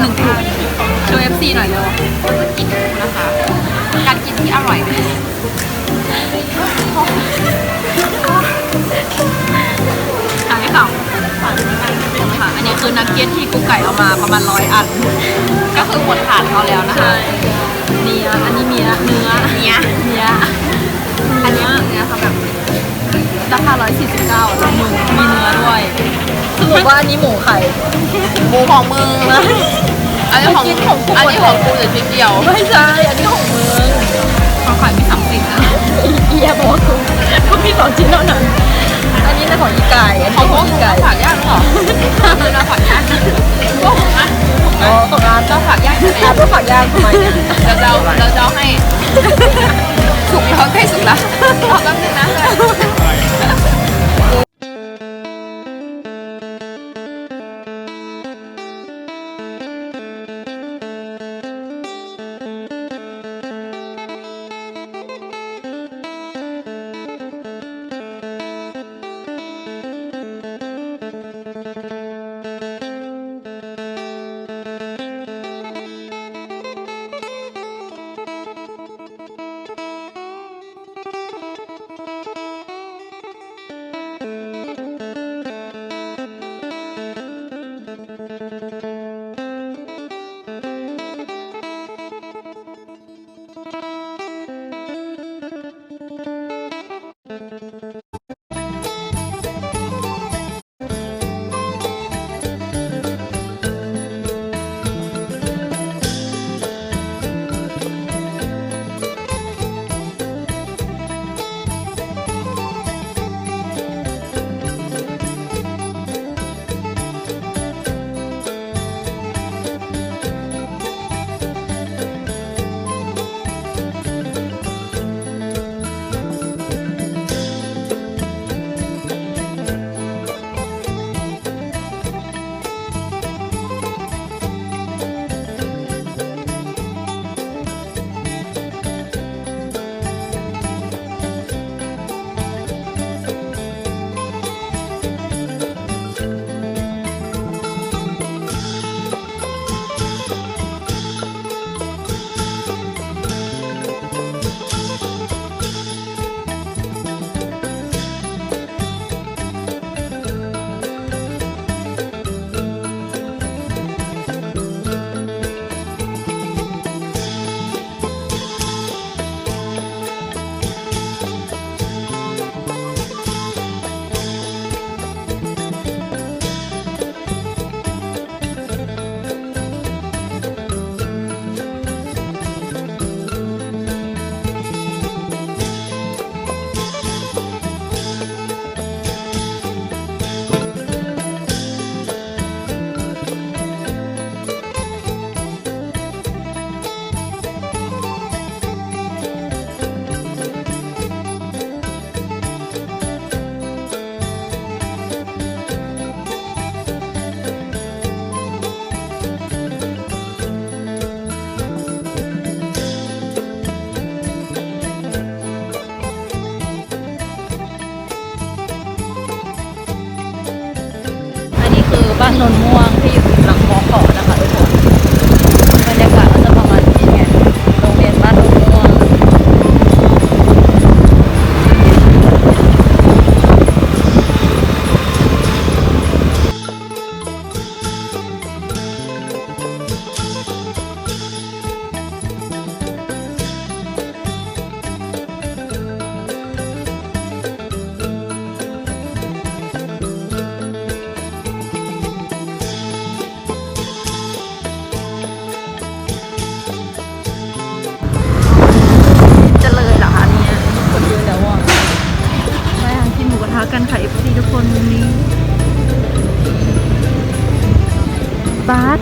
บอกไปหนึ่งกลุ่มโดย FC หน่อยเร็วกินนะคะ การกินที่อร่อยเลยขายให้เขาค่ะอันนี้คือนักเก็ตที่กุ๊กไก่เอามาประมาณร้อยอัน ก็คือหมดถาดเขาแล้วนะคะเนียอันนี้เมียเนื้อเนี้ยเนียอั ราคา 149รวมมือมีเนื้อด้วยสรุปว่าอันนี้หมูไข่หมูของมึงอันนี้ของกินของกูอันนี้ของกูเหลือชิ้นเดียวไม่ใช่อันนี้ของมึงของขายมีสามสิบนะเอียบอกว่ากูเขามีสองชิ้นเท่านั้นอันนี้เป็นของอีไก่อันของนี้พขวอกงอีมึงไก่ฝากย่างหรอคือเราฝากย่างพวกมึงอะอ๋อของร้านเราฝากย่างอยู่ไหนร้านก็ฝากย่างทำไมเนี่ยเราจะเอาเราจะเอาให้สุกแล้วใกล้สุกแล้วรอแป๊บนึงนะ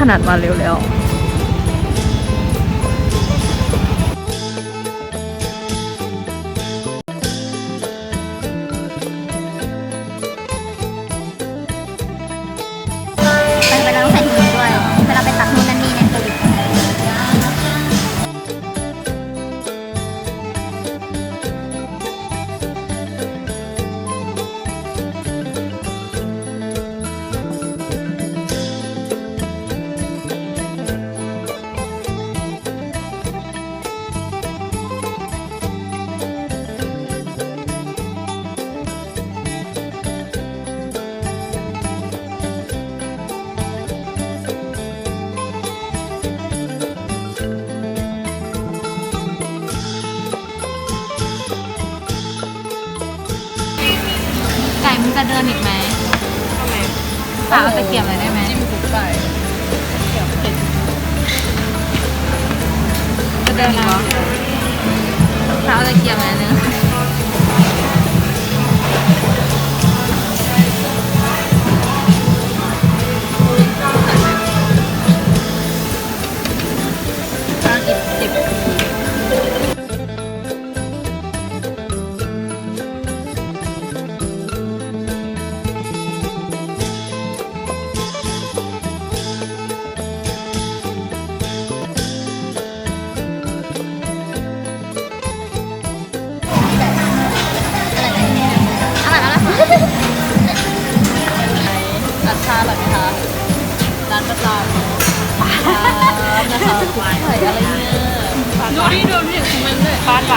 ขนาดมาเร็วแล้ว มึงจะเดินอีกไหมทำไมสาวตะเกียบเลยได้ไหมจิ้มกุ๊กไก่เกี่ยวเผ็ดจะเดินอีกเหรอสาวตะเกียบอะไรนึง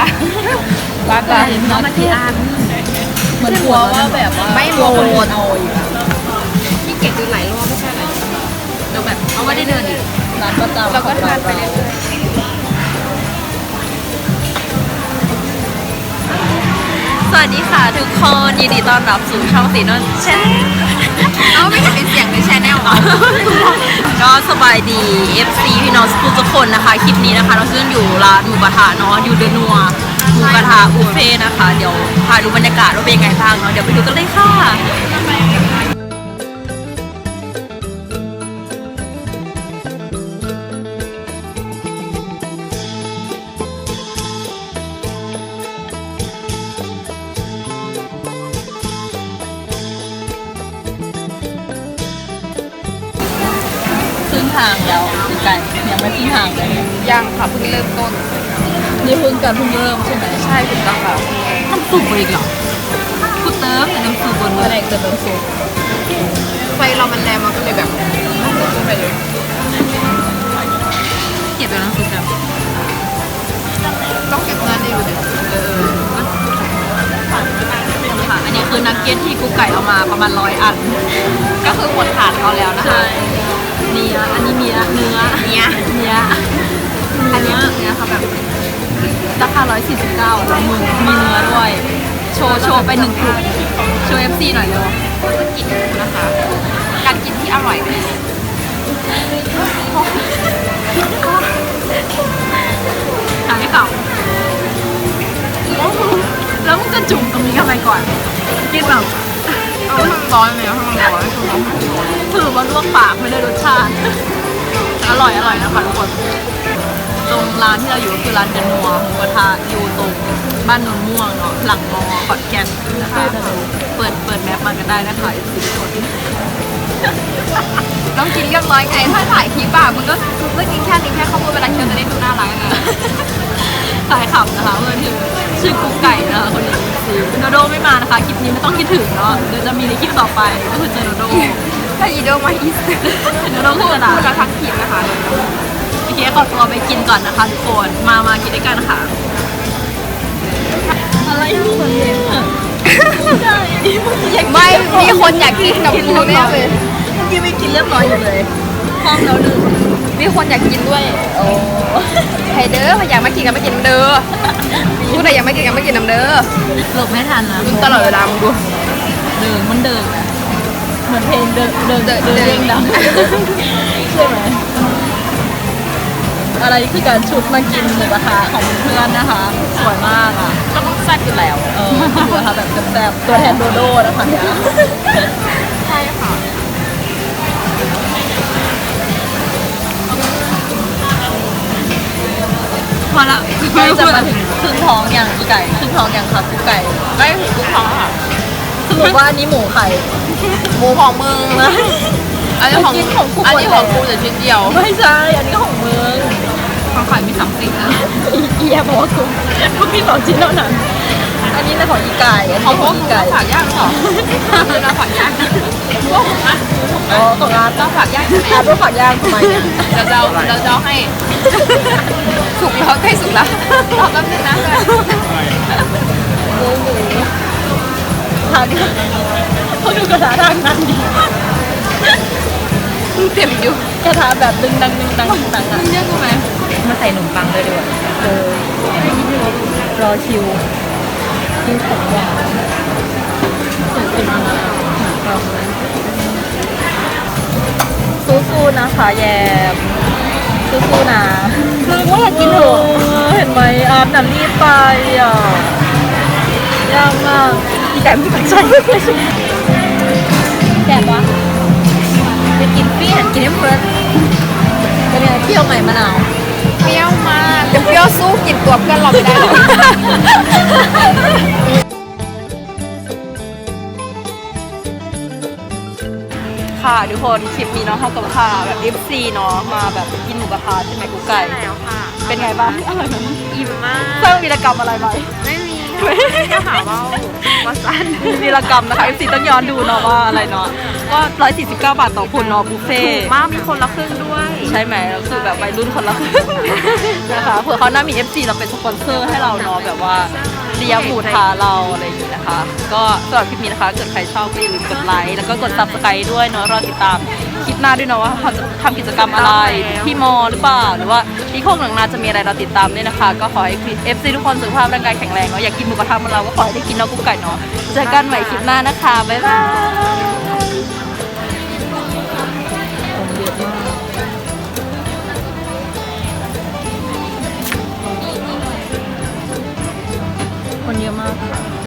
ด้วยปาดปาร้านปลาเห็นน้องเนาะมากี่อันเหมือนกลัวว่าแบบว่าไม่หมดกลัวคนเอาอีกอะที่เก็บดูหลายรอบไม่ใช่อะไรเดี๋ยวแบบเอาไม่ได้เดินอีกร้านประจำเราก็ทานไปเรื่อย สวัสดีค่ะทุกคนยินดีต้อนรับสู่ช่องสีนนท์แชนเอาไม่เห็นเป็นเสียงในแชนแนลก็สบายดี FC พี่น้องทุกคนนะคะ คลิปนี้นะคะเราซึ่งอยู่ร้านหมูกระทะเนาะอยู่เดอะนัวหมูกระทะบุฟเฟ่ต์นะคะ เดี๋ยวพาดูบรรยากาศว่าเป็นยังไงบ้างเนาะเดี๋ยวไปดูกันเลย ยังไม่ครึ่งทางเลยยังค่ะเพิ่งเริ่มต้น นี่เพิ่งกันเพิ่งเริ่มใช่ไหมใช่ถูกต้องค่ะน้ำซุปอีกเหรอกูเติมแต่น้ำซุปบนแผนกเติมน้ำซุปไฟเรามันแรงมันก็เลยแบบขึ้นไปเลยเก็บเป็นน้ำซุปแบบต้องเก็บเงินได้อยู่ดิเออค่ะอันนี้คือนักเก็ตที่กูไก่เอามาประมาณร้อยอัน ก็คือหมดถาดเขาแล้วนะคะใช่ เนื้ออันนี้เนื้อเนื้อเนี้ยเนื้ออันนี้คือเนี้ยค่ะแบบราคา149แล้วมึงมีเนื้อด้วย โชว์โชว์ไปหนึ่งกลุ่มโชว์ FC หน่อยเร็วเราจะกินนะคะ การกินที่อร่อยเลยทางให้เขาแล้วมึงจะจุ่มตรงนี้ทำไมก่อน กินแบบเอาให้มันร้อนเลยเอาให้มันร้อนให้มันร้อน ถือว่าลวกปากไม่ได้รสชาติ อร่อยอร่อยนะคะทุกคน ตรงร้านที่เราอยู่ก็คือร้านเดนัวหมูกระทะอยู่ตรงบ้านนนม่วงเนาะหลังมอขอนแก่นนะคะ เปิดเปิดแมปมากันได้นะคะทุกคนต้องกินเรียบร้อยไงถ้าถ่ายคลิปอะมันก็คือก็กินแค่นี้แค่ข้าวโพดเวลาเคี้ยวจะได้ดูน่ารักไงขายขำนะคะเพื่อนคือชื่อกุ๊กไก่นะคะคนนี้คือโนโดไม่มานะคะคลิปนี้ไม่ต้องคิดถึงเนาะเดี๋ยวจะมีในคลิปต่อไปก็คือเจอโนโด ถ้าอีโดมาอีสโนโดพูคือดกระดาษพูดแล้วทักทีมนะคะโอเคขอตัวไปกินก่อนนะคะทุกคนมามากินด้วยกันค่ะอะไรนี่มันเด็กอะได้ไม่มีคนอยากกินกับกูแน่เลยเมื่อกี้ไม่กินเรียบร้อยอยู่เลยห้องเราหนึ่งมีคนอยากกินด้วยโอ้ใครเด้ออยากมากินกันไม่กินน้ำเด้อพูดอะไรอยากมากินกันไม่กินน้ำเด้อหลบไม่ทันนะมึงตลอดเวลามึงดูเดินมันเดินอะ เหมือนเพลงเดินเดินเดินเดินเดินเด้งดังใช่ไหมอะไรคือการชุดมากินหมูกระทะของเพื่อนนะคะ สวยมากอะก็ต้องแซ่บอยู่แล้วเออหมูกระทะแบบแซ่บๆตัวแทนโดโด้นะคะเนี่ยใช่ค่ะพอละใกล้จะมาถึงครึ่งท้องอย่างอีไก่ครึ่งท้องอย่างครับกูไก่ได้ถึงทุกท้องค่ะ สรุปว่าอันนี้หมูไข่หมูของมึงอันนี้ของกินของกูอันนี้ของหมกูดเลยแต่ชิ้นเดียว ไม่ใช่ อันนี้ของมึงของขายมีสามสิ่งนะอีแอบอกว่ากูกูมีสองชิ้นเท่านั้น อันนี้เป็นของอีไก่อันขอนี้งขพอวงกอีมึงไก่ฝากย่างเหรอคือเราฝากย่างพวกมึงนะอ๋อของอาร์ตเราฝากย่างใช่ไหมอาร์ตว่าฝากย่างทำไมเนี่ยเดี๋ยวเราเราจะเอาให้สุกแล้วใกล้สุกแล้วรอแป๊บนึงนะหมูหมู ทานเขาดูกระทะทางนั้นดีเต็มอยู่กระทะแบบดึงดังดึงดังดึงดังอะเรียกกูไหมมาใส่ขนมปังเลยดีกว่าเออรอคิวคิวของหวานเสร็จไปกินมากสู้ๆนะคะแยมสู้ๆนะมึงว่าอยากกินเถอะเห็นไหมอาร์ตน่ะรีบไปอะยากมาก อีแต้มที่มันใช่แซ่บวะไปกินฟรีหันกินให้เพื่อนเป็นไงเปรี้ยวไหมมะนาวเปรี้ยวมากเปรี้ยวสู้กินตัวเพื่อนเราไม่ได้เลยค่ะทุกคนคลิปนี้เนาะเท่ากับค่ะแบบ FC เนาะมาแบบกินหมูกระทะใช่ไหมกุ๊กไก่ แล้วค่ะเป็นไงบ้างอร่อยไหมอิ่มมากสร้างวีรกรรมอะไรไหมไม่มี ก็หาว่าว่าสั้นวีรกรรมนะคะ FC ต้องย้อนดูเนาะว่าอะไรเนาะก็149 บาทต่อคนเนาะบุฟเฟ่มากมีคนละครึ่งด้วย ใช่ไหมก็คือแบบวัยรุ่นคนละครึ่งนะคะเผื่อเขาน่ามี FC เราเป็นสปอนเซอร์ให้เราเนาะแบบว่าเลี้ยงหมูทาเราอะไรอย่างนี้นะคะ ก็สำหรับคลิปนี้นะคะเกิดใครชอบก็อย่าลืมกดไลค์แล้วก็กด subscribe ด้วยเนาะรอติดตามคลิป หน้าด้วยเนาะว่าเขาจะทำกิจกรรมอะไรที่มอหรือเปล่า หรือว่าอีกโคกหลังนาจะมีอะไรเราติดตามด้วยนะคะ ก็ขอให้เอฟซีทุกคนสุขภาพร่างกายแข็งแรงเนาะอยากกินหมูกระทะเหมันเราก็ขอให้ได้กินเนาะกุ้งไก่เนาะเจอกันใหม่คลิปหน้านะคะบ๊ายบายคนเยอะมาก